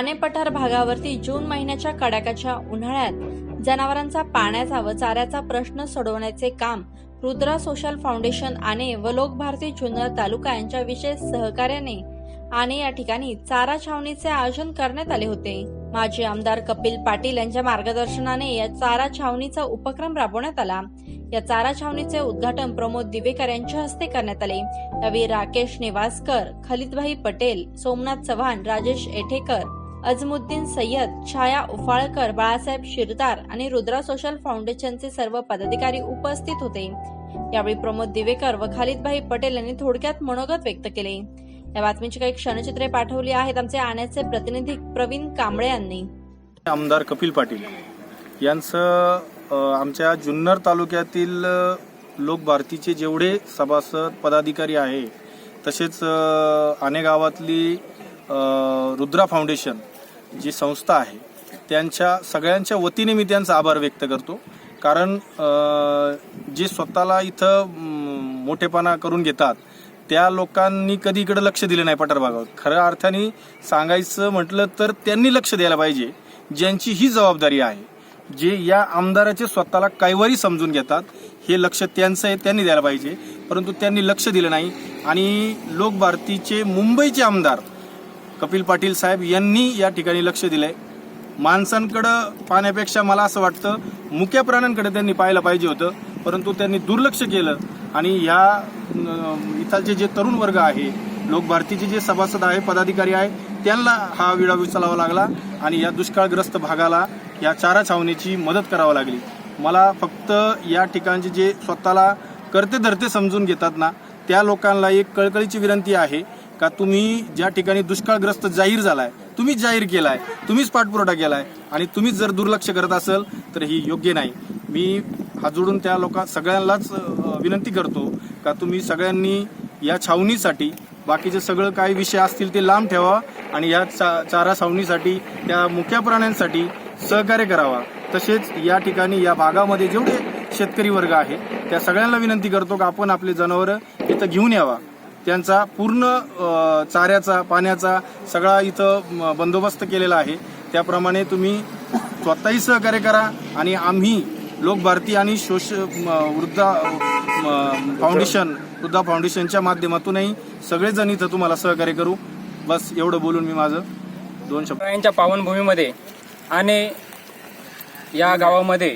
आणे पठार भागावरती जून महिन्याच्या कडाक्याच्या उन्हाळ्यात जनावरांचा पाण्याचा व चाऱ्याचा प्रश्न सोडवण्याचे काम रुद्रा सोशल फाउंडेशन आणे व लोकभारती जुन्नर तालुका यांच्या विशेष सहकार्याने आणि या ठिकाणी चारा छावणीचे आयोजन करण्यात आले होते. माजी आमदार कपिल पाटील यांच्या मार्गदर्शनाने या चारा छावणीचा उपक्रम राबवण्यात आला. या चारा छावणीचे उद्घाटन प्रमोद दिवेकर यांच्या हस्ते करण्यात आले. यावेळी राकेश नेवासकर खलिदभाई पटेल सोमनाथ चव्हाण राजेश एठेकर अजमुद्दीन सय्यद छाया उफाळकर बाळासाहेब शिरदार आणि रुद्रा सोशल फाउंडेशनचे सर्व पदाधिकारी उपस्थित होते. यावेळी प्रमोद दिवेकर व खालिदभाई पटेल यांनी थोडक्यात मनोगत व्यक्त केले. या बातमीची काही क्षणचित्रे पाठवली आहेत आमचे आण्याचे प्रतिनिधी प्रवीण कांबळे यांनी. आमदार कपिल पाटील यांचं आमच्या जुन्नर तालुक्यातील अ, लोक भारतीचे जेवढे सभासद पदाधिकारी आहे तसेच आणे गावातली रुद्रा फाउंडेशन जी संस्था आहे त्यांच्या सगळ्यांच्या वतीने मी त्यांचा आभार व्यक्त करतो. कारण जे स्वतःला इथं मोठेपणा करून घेतात त्या लोकांनी कधी इकडे लक्ष दिलं नाही पठार भागावर. खऱ्या अर्थाने सांगायचं म्हटलं तर त्यांनी लक्ष द्यायला पाहिजे. ज्यांची ही जबाबदारी आहे जे या आमदाराचे स्वतःला कैवारी समजून घेतात हे लक्ष त्यांचं आहे त्यांनी द्यायला पाहिजे. परंतु त्यांनी लक्ष दिलं नाही. आणि लोकभारतीचे मुंबईचे आमदार कपिल पाटील साहेब यांनी या ठिकाणी लक्ष दिलंय. माणसांकडं पाहण्यापेक्षा मला असं वाटतं मुक्या प्राण्यांकडे त्यांनी पाहायला पाहिजे होतं परंतु त्यांनी दुर्लक्ष केलं. आणि ह्या इथालचे जे तरुण वर्ग आहे लोक भारतीचे जे सभासद आहे पदाधिकारी आहे त्यांना हा विडा उचलावा लागला आणि या दुष्काळग्रस्त भागाला या चारा छावणीची मदत करावी लागली. मला फक्त या ठिकाणचे जे स्वतःला करते धरते समजून घेतात ना त्या लोकांना एक कळकळीची विनंती आहे का तुम्ही ज्या ठिकाणी दुष्काळग्रस्त जाहीर झालाय तुम्हीच जाहीर केलाय तुम्हीच पाठपुरवठा केलाय आणि तुम्हीच जर दुर्लक्ष करत असाल तर ही योग्य नाही. मी हात जोडून त्या लोका सगळ्यांनाच विनंती करतो का तुम्ही सगळ्यांनी या छावणीसाठी बाकीचे सगळं काही विषय असतील ते लांब ठेवा आणि या चा चारा छावणीसाठी त्या मुख्या प्राण्यांसाठी सहकार्य करावा. तसेच या ठिकाणी या भागामध्ये जेवढे शेतकरी वर्ग आहे त्या सगळ्यांना विनंती करतो का आपण आपले जनावरं इथं घेऊन यावा. त्यांचा पूर्ण चाऱ्याचा पाण्याचा सगळा इथं बंदोबस्त केलेला आहे. त्याप्रमाणे तुम्ही स्वतःही सहकार्य करा आणि आम्ही लोकभारती आणि शोष म, वृद्धा फाउंडेशन वृद्धा फाउंडेशनच्या माध्यमातूनही सगळेजण इथं तुम्हाला सहकार्य करू. बस एवढं बोलून मी माझं दोन शब्द यांच्या पावनभूमीमध्ये आणि या गावामध्ये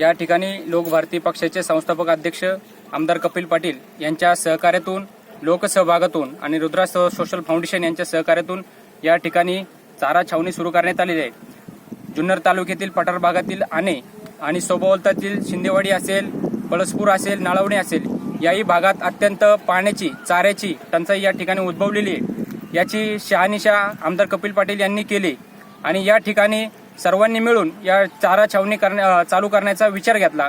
या ठिकाणी लोकभारती पक्षाचे संस्थापक अध्यक्ष आमदार कपिल पाटील यांच्या सहकार्यातून लोकसहभागातून आणि रुद्रा सोशल फाउंडेशन यांच्या सहकार्यातून या ठिकाणी चारा छावणी सुरू करण्यात आलेली आहे. जुन्नर तालुक्यातील पठार भागातील आणे आणि सोबवलतातील शिंदेवाडी असेल पळसपूर असेल नाळवणे असेल याही भागात अत्यंत पाण्याची चाऱ्याची टंचाई या ठिकाणी उद्भवलेली आहे. याची शहानिशा आमदार कपिल पाटील यांनी केली आणि या ठिकाणी सर्वांनी मिळून या चारा छावणी करण्या चालू करण्याचा विचार घेतला.